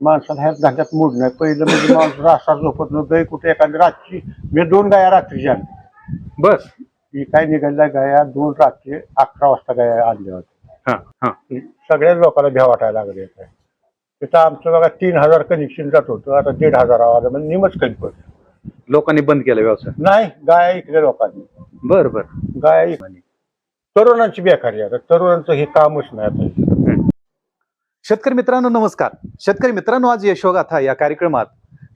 माणसाला ह्या धंद्यात मूड नाही. पहिलं म्हणजे माणूस रासा झोपत नव्हतं. गाय कुठे एखादी रात्री मी दोन गाया रात्रीच्या आणल्या बर ही काय निघाल्या गाया दोन रात्री अकरा वाजता गाया आणल्या होत्या. हा हा. सगळ्याच लोकांना भ्या वाटायला लागले काय तिथं आमचं बघा तीन हजार कनेक्शन जात होतं. आता दीड हजार आवाज म्हणजे निमच कमी पडलं. लोकांनी बंद केला व्यवसाय? नाही गाया इकडे लोकांनी. बर बर. गाया इकडे तरुणांची बेकारी आहे. आता तरुणांचं हे कामच नाही आता. शेतकरी मित्रांनो नमस्कार. शेतकरी मित्रांनो आज यशोगाथा या कार्यक्रमात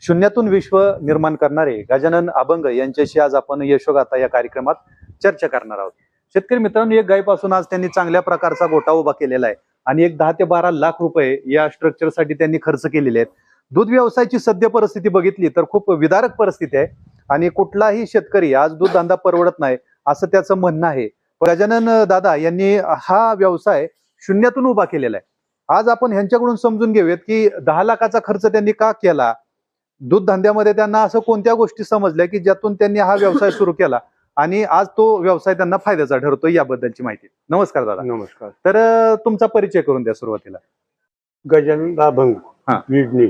शून्यातून विश्व निर्माण करणारे गजानन अभंग यांच्याशी आज आपण यशोगाथा या कार्यक्रमात चर्चा करणार आहोत. शेतकरी मित्रांनो एक गायीपासून आज त्यांनी चांगल्या प्रकारचा गोटा उभा केलेला आहे आणि एक दहा ते बारा लाख रुपये या स्ट्रक्चरसाठी त्यांनी खर्च केलेले आहेत. दूध व्यवसायाची सद्य परिस्थिती बघितली तर खूप विदारक परिस्थिती आहे आणि कुठलाही शेतकरी आज दूध धंदा परवडत नाही असं त्याचं म्हणणं आहे. गजानन दादा यांनी हा व्यवसाय शून्यातून उभा केलेला आहे. आज आपण ह्यांच्याकडून समजून घेऊयात की दहा लाखाचा खर्च त्यांनी का केला? दूध धंद्यामध्ये त्यांना असं कोणत्या गोष्टी समजल्या की ज्यातून त्यांनी हा व्यवसाय सुरू केला? आणि आज तो व्यवसाय त्यांना फायद्याचा ठरतो याबद्दलची माहिती. नमस्कार दादा. नमस्कार. तर तुमचा परिचय करून द्या सुरुवातीला. गजानन दाभंग हा. विडणी.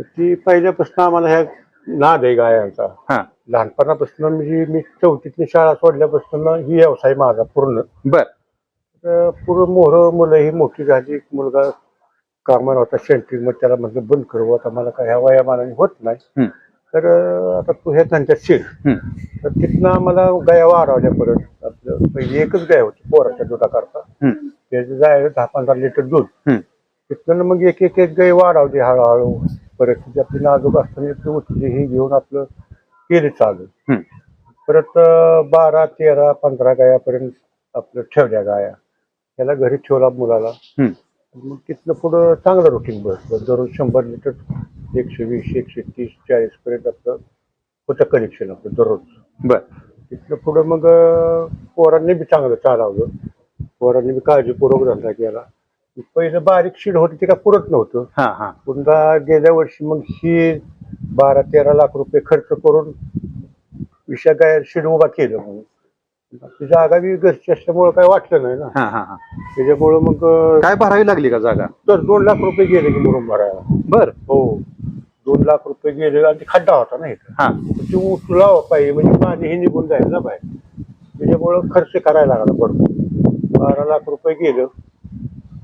ती पहिल्यापासून आम्हाला ह्या नाद आहे गायांचा. हा. लहानपणापासून म्हणजे मी चौथीतली शाळा सोडल्यापासून ही व्यवसाय माझा पूर्ण. बर. तर पूर्ण मोहर मुलं ही मोठी झाली मुलगा कामाला होता सेंट्रिंगमध्ये त्याला म्हटलं बंद करू आता मला काय ह्या वयामानाने होत नाही. तर आता तू ह्या त्यांच्यात शिर. तर तिथनं आम्हाला गाया वाढवल्या परत आपलं पहिली एकच गाय होती पोराच्या दुधाकरता. त्याचं जायला दहा पंधरा लिटर दूध. तिथनं मग एक एक एक गाय वाढवली हळूहळू परत तिची आपली नाजूक असताना ती उठली ही घेऊन आपलं केली चालू. परत बारा तेरा पंधरा गायापर्यंत आपलं ठेवल्या गाया त्याला घरी ठेवला मुलाला. मग तिथनं पुढं चांगलं रुटीन बसलं दररोज शंभर लिटर एकशे वीस एकशे तीस चाळीस पर्यंत आपलं होतं कनेक्शन आपलं दररोज. बर. तिथनं पुढं मग पोरांनी बी चांगलं चालवलं पोरांनी बी काळजीपूर्वक धंदा केला. पहिलं बारीक शीड होती ते काय पुरत नव्हतं. पुन्हा गेल्या वर्षी मग ही बारा तेरा लाख रुपये खर्च करून विषया काय शीड उभा केलं म्हणून. जागा बी घरची असल्यामुळं काय वाटलं नाही ना. हा हा हा. त्याच्यामुळं मग अं, काय भरावी लागली का जागा? तर दोन लाख रुपये गेले की मुरुम भरायला. बर. हो. दोन लाख रुपये गेले आणि खड्डा होता ना इथं. हा. ते उचला पाहिजे म्हणजे पाणी हे निघून जाईल ना बाहेर. त्याच्यामुळं खर्च करायला लागला भरपूर. बारा लाख रुपये गेलं.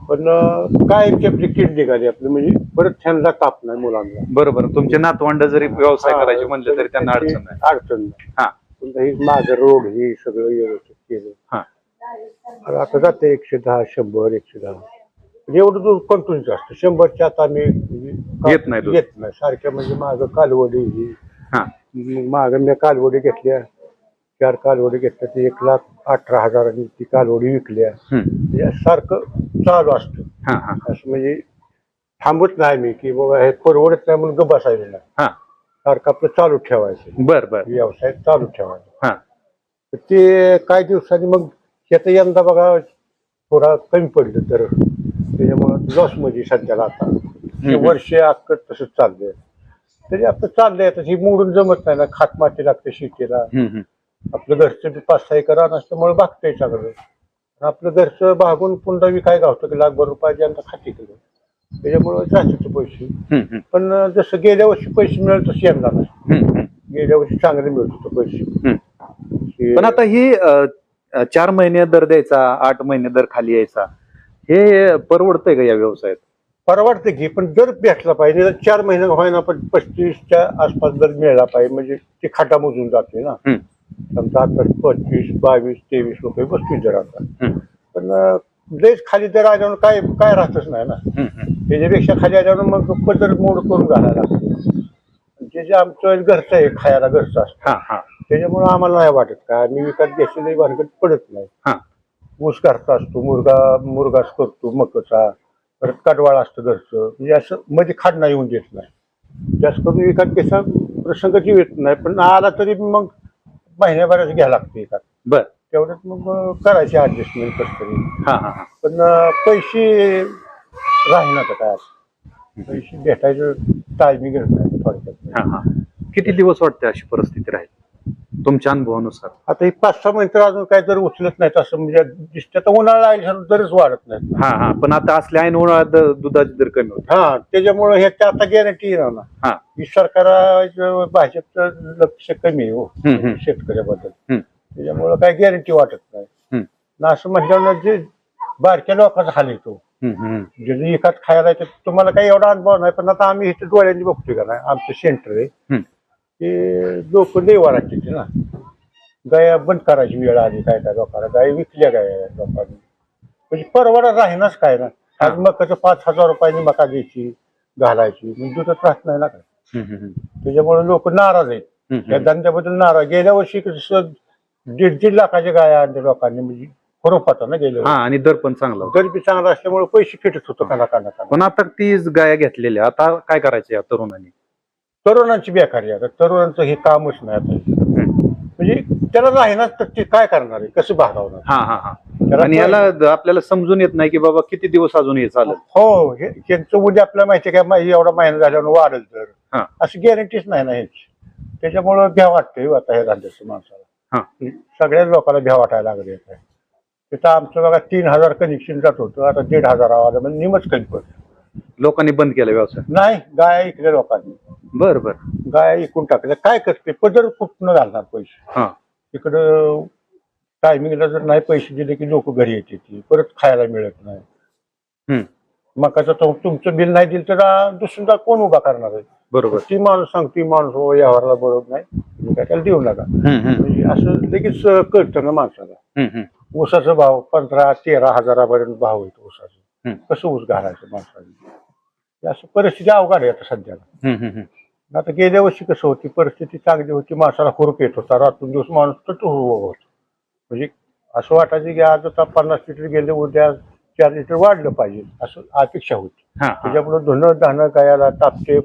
पण अं, काय आपली किड निघाली आपली म्हणजे परत त्यांना ताप नाही मुलांना. बरोबर तुमचे नातवंड जरी व्यवसाय करायचे म्हणले तरी त्यांना अडचण नाही. अडचण नाही. हा. ही माझं रोग हे सगळं व्यवस्थित केलं. हा. आणि आता जाते एकशे दहा शंभर एकशे दहा. म्हणजे एवढं दूर कंटिन्यूच असतं. शंभरच्या आता म्हणजे येत नाही दूध. येत नाही. सारख्या म्हणजे माझं कालवडी ही. हा. माग मी कालवडी घेतल्या. चार कालवडी घेतल्या. ते एक लाख अठरा हजारांनी ती कालवडी विकल्या. हम्म. म्हणजे सारखं चालू असतं. हा हा. असं म्हणजे थांबत नाही मी की बाबा हे परवडत नाही म्हणून ग बसायचं नाही हा. सारखं आपलं चालू ठेवायचं. बर बर. व्यवसाय चालू ठेवायचा. हा. तर ते काही दिवसांनी मग त्याचं यंदा बघा थोडा कमी पडलं तर त्याच्यामुळं लॉसमध्ये सध्याला आता. वर्ष अख्खं तसंच चाललंय. तरी आपलं चाललंय आता ही मोडून जमत नाही ना खात माती लागते शेतीला. हम्म, हम्म. आपलं घरचं बी पाच सहा एकर रान असल्यामुळे भागतंय आणि आपलं घरचं भागून पुन्हा बी काय गावतं की लाखभर रुपयाचे यंदा खाती केलं त्याच्यामुळं जास्त पैसे. पण जसं गेल्या वर्षी पैसे मिळेल तसे यंदा नाही. गेल्या वर्षी चांगले मिळत होते पैसे. पण आता ही चार महिने दर द्यायचा आठ महिने दर खाली यायचा हे परवडतंय का या व्यवसायात? परवडते की पण दर भेटला पाहिजे चार महिने व्हायना पण पस्तीसच्या आसपास दर मिळाला पाहिजे म्हणजे ती खाटा मोजून जाते ना. समजा आता पंचवीस बावीस तेवीस रुपये बसतील दर आता. पण लयच खाली दर आल्यावर काय काय राहतच नाही ना. त्याच्यापेक्षा खाली आल्यावर मग पदर मोड करून घालायला लागतो जे जे आमचं घरचं आहे खायला घरचं असतं. हा हा. त्याच्यामुळे आम्हाला नाही वाटत काय आम्ही विकत घेतलेली भानगड पडत नाही. हा. ऊस घरचा असतो मुरगा मुरगास करतो मकचा परत कडवाळ असतं घरचं. म्हणजे असं मध्ये खाडणं येऊन देत नाही. जास्त करून विकत घेसा प्रसंग येत नाही. पण आला तरी मग महिन्याभराच घ्यायला लागतं विकत बर. तेवढ्यात मग करायची ऍडजस्टमेंट कसं तरी हा हा हा. पण अं, पैसे राहीनात काय पैसे भेटायचं टायमिंग नाही थोडक्यात. हा हा. किती दिवस वाटते अशी परिस्थिती राहील? तुमच्या अनुभवानुसार. आता ही पाच सहा महिने तर अजून काही जर उचलत नाहीत असं म्हणजे दिसतं तर उन्हाळा आहे दरच वाढत नाही हा हा. पण आता असल्या ऐन उन्हाळ्यात द- दुधाचे दर कमी होते. हा त्याच्यामुळे हे ते आता गॅरंटी येणार ना. हा. ही सरकार भाजपचं लक्ष कमी आहे हो. हम्म, हम्म. शेतकऱ्याबद्दल. हम्म. त्याच्यामुळे काही गॅरंटी वाटत नाही. ना असं म्हटल्यावर जे बारक्या लोकांचा हाल येतो. जे एकात खायला येतं तुम्हाला काही एवढा अनुभव नाही पण आता आम्ही इथे डोळ्यांनी बघतोय का नाही आमचं सेंटर आहे. ते लोक देवाराचे ना. गाया बंद करायची वेळ आली काय काय लोकांना. गाय विकल्या गाय लोकांनी. म्हणजे परवडा राहीनाच काय ना. आज मकाचं पाच हजार रुपयांनी मका घ्यायची घालायची म्हणजे दुधात राहत नाही ना. काय त्याच्यामुळे लोक नाराज आहेत. हम्म. या धंद्याबद्दल नाराज. गेल्या वर्षी दीड दीड लाखाच्या गाया आणल्या लोकांनी म्हणजे खरोप होता ना गेल्या हा आणि दर पण चांगला होता. गरिबी चांगला असल्यामुळे पैसे फिटत होतो काना काना काना पण आता तीच गाया घेतलेल्या आता काय करायचं या तरुणांनी? तरुणांची बेकारी आता तरुणांचं हे कामच नाही आता. हम्म. म्हणजे त्याला राहीनाच तर ते काय करणार आहे? कसं भागवणार? हा हा हा. त्याला आणि याला द- आपल्याला समजून येत नाही की बाबा किती दिवस अजून हे चालत हो हे यांचं उद्या आपल्याला माहिती आहे का मा- एवढा महिना झाल्यावर वाढेल तर हा. अशी गॅरंटीच नाही ना ह्याची. त्याच्यामुळं भ्या वाटतंय हो आता हे धंद्याचं माणसाला. हा. सगळ्याच लोकांना भ्या वाटायला लागले आता. तिथं आमचं बघा तीन हजार कनेक्शन जात होतं आता दीड हजार आवाज म्हणजे निमच कमी पडलं. लोकांनी बंद केला व्यवसाय? नाही गाय ऐकल्या लोकांनी. बर बर. गाय ऐकून टाकल्या. काय करते? पदर कुठनं घालणार पैसे. हा. तिकडं टायमिंगला जर नाही पैसे दिले की लोक घरी येते ती परत खायला मिळत नाही. हम्म. मकाचं तो तुमचं बिल नाही दिलं तर दुसरा कोण उभा करणार आहे? बरोबर. ती माणूस सांगते माणूस हो व्यवहाराला बरोबर नाही. तुम्ही काय त्याला देऊ नका. हम्म, हम्म, म्हणजे असं लगेच अं, कळतं ना माणसाला. हम्म, हम्म, ऊसाचा भाव पंधरा तेरा हजारापर्यंत भाव येतो ऊसाचा. हम्म. कसं ऊस घालायचं माणसाने? हे असं परिस्थिती अवघड आहे आता सध्याला हम्म, हम्म, हम्म. आता गेल्या वर्षी कसं होती परिस्थिती चांगली होती माणसाला खुरप येत होता. रातून दिवस माणूस तट होत. म्हणजे असं वाटायचं की आज आता पन्नास लिटर गेले उद्या चार लिटर वाढलं पाहिजे असं अपेक्षा होती. हा, हा. त्याच्यामुळे धुणं धाणं गायाला तापते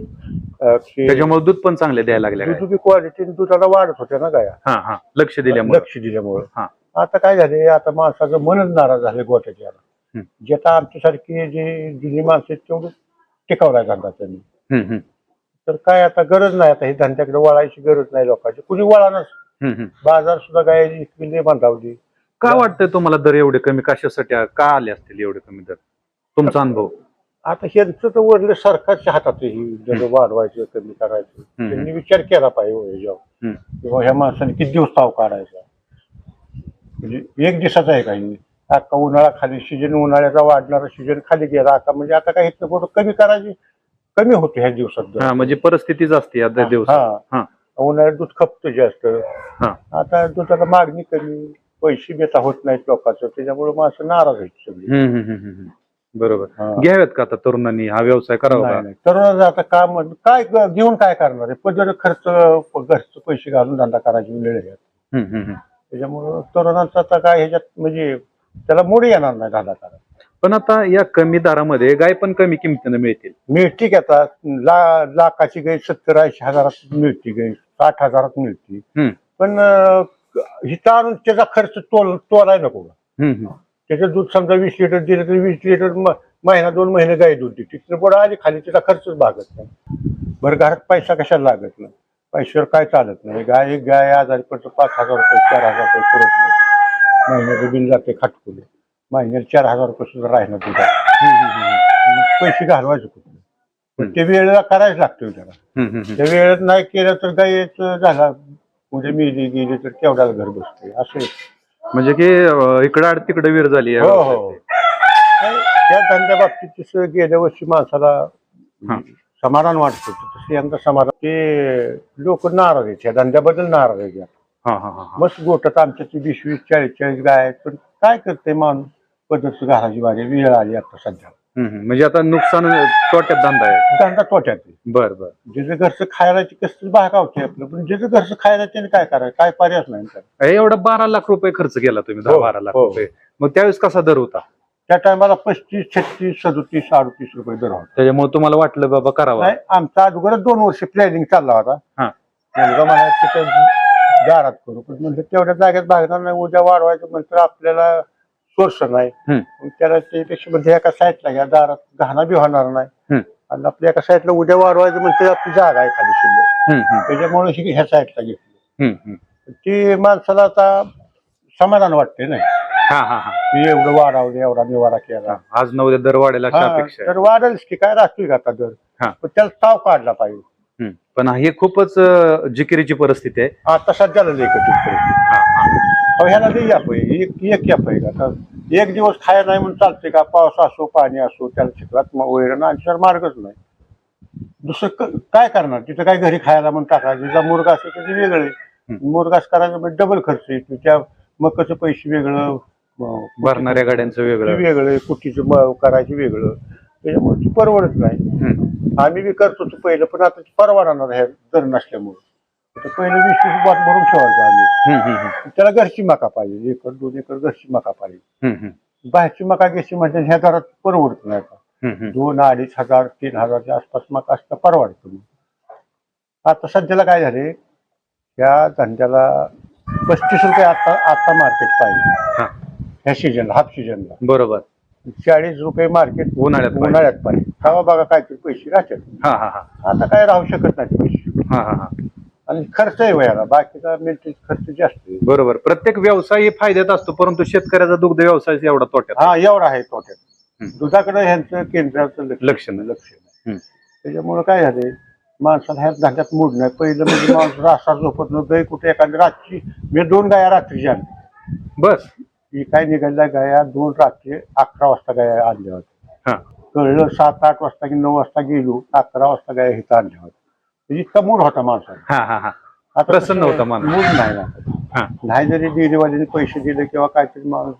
अं, क्षीर, त्याच्यामुळे दूध पण चांगले द्यायला लागले काय दुधाची क्वालिटी दुधाला वाढत होत्या ना गाया. हा हा. लक्ष दिल्यामुळे. लक्ष दिल्यामुळं. हा. आता काय झाले आता माणसाचं मनच नाराज झाले गोट्याच्या हम्म. जे आता आमच्यासारखी जी जुनी माणसं आहेत तेवढं टिकावलाय धंदा त्यांनी. हम्म, हम्म, तर काय आता गरज नाही आता ही धंद्याकडे वळायची गरज नाही लोकांची. कुणी वळानच हम्म, हम्म. बाजार सुद्धा गायची इतकी बांधावली का वाटतंय तुम्हाला दर एवढे कमी? कशासाठी आ- का आले असतील एवढे कमी दर? तुमचा अनुभव. आता यांचं तर वरले सरकारच्या हातात आहे ही जर वाढवायचं कमी करायचं. हम्म. त्यांनी विचार केला पाहिजे हो ह्याच्यावर हम्म, किंवा ह्या माणसाने किती दिवस ताव काढायचा? म्हणजे एक दिवसाचा आहे काही आता उन्हाळा खाली सीजन उन्हाळ्याचा वाढणारा सीजन खाली गेला. आता म्हणजे आता काही कुठं कमी करायची? कमी होते ह्या दिवसात दर. हा म्हणजे परिस्थितीच असते या दर दिवसात. हा. हा. उन्हाळ्यात दूध खपतं जास्त. हा. आता दुधाला मागणी कमी. पैसे बेता होत नाहीत लोकांचं. त्याच्यामुळे माणसं नाराज आहेत सगळी. हम्म, हम्म, हम्म, हम्म. बरोबर. हा. घ्यावेत का आता तरुणांनी हा व्यवसाय करावा नाही का नाही. तरुणाचं आता काम काय ग- घेऊन काय करणार आहे? पदर खर्च घरचं पैसे घालून धंदा करायची वेळ आहे. हम्म, हम्म, हम्म. त्याच्यामुळं तरुणांचं आता काय ह्याच्यात म्हणजे त्याला मुडी येणार नाही धंदा करायला. पण आता या कमी दरामध्ये गाय पण कमी किमतीनं मिळतील. मिळती की आता ला लाखाची गाय सत्तर ऐंशी हजारात मिळती गाय साठ हजारात मिळती. हम्म, पण अं, हिथं आणून त्याचा खर्च तोल तोलाय नको. त्याचं दूध समजा वीस लिटर दिलं तर वीस लिटर महिना दोन महिने गाय दूध देते पुढे आली खाली त्याचा खर्चच भागत नाही. बरं घरात पैसा कशाला लागत नाही? पैशावर काय चालत नाही? गाय एक गाय आजारी पडतो पाच हजार रुपये चार हजार रुपये पुरत नाही. महिन्याचं बिल जाते खाटकुले. महिन्याला चार हजार रुपये सुद्धा राहणार तुझा हम्म, हम्म, हम्म. पैसे घालवायचे कुठे? पण ते वेळेला करायच लागतं त्याला. त्या वेळेत नाही केलं तर गायच झाला. उद्या मिली गेली तर केवढ्याला घर बसते असं आहे. म्हणजे की अं, इकडं आड तिकडे वीर झाली या हो हो त्या धंद्या बाबतीत तसं गेल्या वर्षी माणसाला हा. समाधान वाटत होतं तसं यंदा समाधान ते लोक नाराज आहेत या धंद्याबद्दल नाराज आहेत या. हा हा हा हा. मस्त गोटत आमच्या ती वीस वीस चाळीस चाळीस गाय आहेत पण काय करते माणूस पद्धत घालायची वारी वेळ आली आता सध्या. म्हणजे आता नुकसान तोट्यात धंदा आहे. धंदा तोट्यात आहे. बर बर. ज्याचं घरचं खायला ते कसं भागावते आपलं पण ज्याचं घरचं खायला त्याने काय करायचं? काय पर्याय नाही त्याला. एवढा बारा लाख रुपये खर्च केला तुम्ही दहा हो, बारा लाख हो. रुपये. मग त्यावेळेस कसा दर होता? त्या टायमाला पस्तीस छत्तीस सदोतीस अडतीस रुपये दर होता. त्याच्यामुळे तुम्हाला वाटलं बाबा करावा. नाही आमचा अगोदर दोन वर्ष प्लॅनिंग चालला होता. हा. मुलगा मला तिथं दारात करू. पण म्हणजे तेवढ्या जागेत भागणार नाही उद्या वाढवायचं म्हणतं आपल्याला सोर्स नाही. मग त्याला ते म्हणजे एका साईडला घ्या दारात घाणा बी होणार नाही. आणि आपल्या एका साईडला उद्या वाढवायचं म्हणते आपली जागा आहे खाली शिल्लक. त्याच्यामुळे ह्या साईडला घेतली. ती माणसाला आता समाधान वाटते नाही हा हा हा. एवढं वाढवलं एवढा निवारा केला. आज उद्या दर वाढेल तर वाढेलच की काय राहतोय का आता दर. पण त्याला ताव काढला पाहिजे. पण हे खूपच जिकिरीची परिस्थिती आहे. आता सध्याला हा. अहो, ह्याला लई याप आहे एक एक याप आहे का आता एक दिवस खाया नाही म्हणून चालते का? पाऊस असो पाणी असो त्याला चिखलात वैरण आणल्याशिवाय मार्गच नाही. दुसरं क- काय करणार? तिथं काय घरी खायला म्हणून टाकायचं? ज्या मुर्गा असतो त्याचे वेगळे मुरगास करायचं म्हणजे डबल खर्च येतो त्या मकाचं पैसे वेगळं भरणाऱ्या गाड्यांचं ते वेगळं वेगळं कुटीचं म- करायचं वेगळं. त्याच्यामुळे ती परवडत नाही. हम्म. आम्ही बी करत होतो पहिलं पण आता ती परवडणार ह्या दर नसल्यामुळे. तर पहिलं वीस वीस बॉट भरून ठेवायचं आम्ही. त्याला घरची मका पाहिजे. एकर दोन एकर घरची मका पाहिजे. बाहेरची मका घ्यायची म्हणजे ह्या दरात परवडत नाही का. दोन अडीच हजार तीन हजारच्या आसपास मका असता परवडतं मग. आता सध्याला काय झाले? या धंद्याला पस्तीस रुपये आता आता मार्केट पाहिजे. ह्या सीजनला हाफ सीजनला बरोबर. चाळीस रुपये मार्केट उन्हाळ्यात पाहिजे. उन्हाळ्यात पाहिजे. तेव्हा बघा काहीतरी पैसे राहतात. हा हा हा. आता काय राहू शकत नाही ते पैसे. हा हा हा. आणि खर्च आहे वयाला. बाकीचा मेंटेन खर्च जास्त आहे. बरोबर. प्रत्येक व्यवसाय हे फायद्यात असतो परंतु शेतकऱ्याचा दुग्ध व्यवसाय एवढा तोट्यात. हा एवढा आहे तोट्यात. हम्म. दुधाकडे ह्यांचं केंद्राचं लक्ष लक्ष नाही. लक्ष नाही. त्याच्यामुळे काय झाले माणसाला ह्या धंद्यात मूड नाही पहिलं म्हणजे माणूस रासा झोपत नव्हतं. गाय कुठे एखादी रातची मी दोन गाया रात्रीच्या आणल्या बस. ही काय निघाल्या गाया दोन रात्री अकरा वाजता गाया आणल्या होत्या. हा. कळलं सात आठ वाजता की नऊ वाजता गेलो अकरा वाजता गाया इथं आणल्या होत्या. इतका मूड होता माणसाला हा हा हा. आता प्रसन्न होता माणूस. मूड नाही ना. हा. नाही जरी डेअरीवाल्याने पैसे दिले किंवा काहीतरी माणूस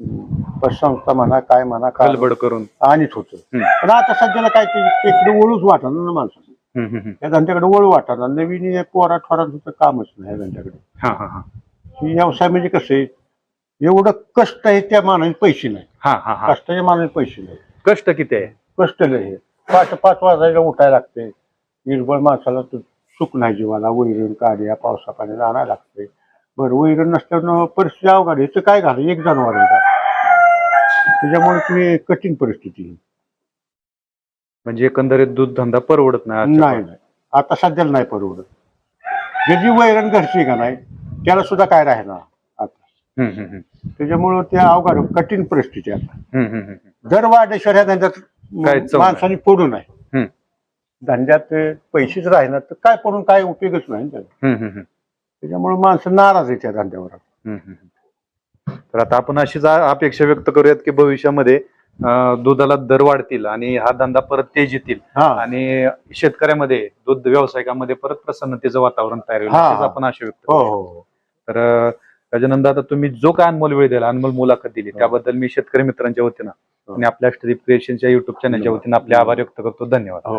अं, पतसंस्था म्हणा काय म्हणा काय गडबड करून. आणत होतं हम्म. पण आता सध्याला काहीतरी तिकडे वळूच वाटणार ना माणसाला. हम्म, हम्म, हम्म. या धंद्याकडे वळू वाटणार नवीन हे पोरा ठोरांचं कामच नाही या धंद्याकडे. हा हा हा. ही व्यवसाय म्हणजे कसं आहे? एवढं कष्ट आहे त्या मानाने पैसे नाही. हा हा हा. कष्टाच्या मानाने पैसे नाही. कष्ट किती आहे? कष्ट लय आहे. पाच पाच वाजायला उठायला लागते निर्बळ माणसाला तर सुख नाही जीवाला वैरण काढ्या पावसा पाण्याला आणायला लागते बरं वैरण नसल्यानं परिस्थिती अवघड आहे याचं काय झालं एक जनावर आहे का त्याच्यामुळे तुम्ही कठीण परिस्थिती. म्हणजे एकंदरीत दूध धंदा परवडत नाही नाही नाही आता सध्याला नाही परवडत ज्याची वैरण घरची का नाही त्याला सुद्धा काय राहणार आता. हम्म, हम्म, हम्म. त्याच्यामुळं ते अवघड कठीण परिस्थिती आता हम्म, हम्म, हम्म. दर वाढल्याशिवाय ह्या धंद्यात काय चव नाही. माणसाने पडू नये धंद्यात पैसेच राहणार तर काय पडून काय उपयोगच नाही त्याला हम्म. त्याच्यामुळे माणसं नाराज आहे त्या धंद्यावर हम्म. तर आता आपण अशीच आ- अपेक्षा व्यक्त करूयात की भविष्यामध्ये अं, दुधाला दर वाढतील आणि हा धंदा परत तेज येतील हा आणि शेतकऱ्यामध्ये दूध व्यावसायिकामध्ये परत प्रसन्नतेचं वातावरण तयार होईल हा. आपण आशा व्यक्त हो. हो हो. तर अं, गजानंद आता तुम्ही जो काय अनमोल वेळ दिला अनमोल मुलाखत दिली हो. त्याबद्दल मी शेतकरी मित्रांच्या वतीनं हो. आणि आपल्या अष्टदीप क्रिएशनच्या युट्यूब चॅनलच्या वतीनं आपले आभार व्यक्त करतो धन्यवाद हो